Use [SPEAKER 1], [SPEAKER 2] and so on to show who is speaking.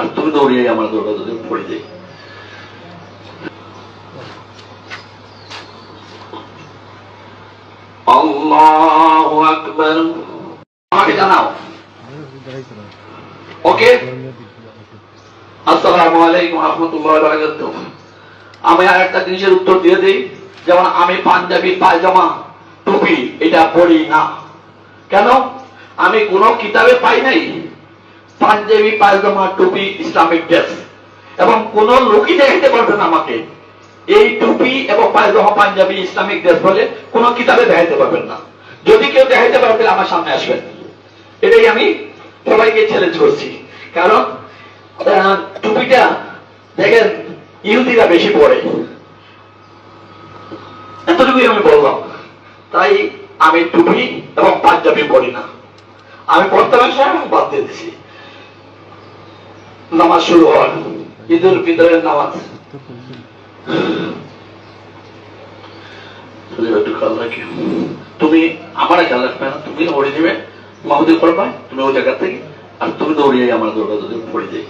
[SPEAKER 1] আর তুমি দৌড়িয়ে আমার যদি পড়ে যাই। আমাকে জানাও। ওকে? আসসালামু আলাইকুম আমি আর একটা জিনিসের উত্তর দিয়ে দিই, যেমন আমি পাঞ্জাবি পায়জামা, টুপি, এটা পড়ি না। কেন? আমি কোন কিতাবে পাই নাই। পাঞ্জাবি, পায়জামা, টুপি, ইসলামিক ড্রেস। এবং কোন লোকই দেখাতে পারবে না আমাকে। এই টুপি এবং পায়জামা, পাঞ্জাবি, ইসলামিক ড্রেস বলে কোন কিতাবে দেখাতে পারবেন না। যদি কেউ দেখাতে পারবে আমার সামনে আসবেন। এটাই আমি সবাইকে চ্যালেঞ্জ করছি। কারণ টুপিটা দেখেন, ইহুদিরা বেশি পড়ে এতটুকুই আমি বললাম। তাই আমি টুপি এবং পাঞ্জাবি পড়ি না। আমি পড়তে পারছি এবং বাদ দিয়ে দিছি। নামাজ শুরু হয়। ঈদুল ফিতরের নামাজ। একটু খেয়াল রাখি তুমি আমার খেয়াল রাখবে না। তুমি দৌড়ে দিবে মাহুদি করবে, তুমি ওই জায়গা থেকে, আর তুমি দৌড়িয়ে আমার দৌড়া যদি পড়ে যাই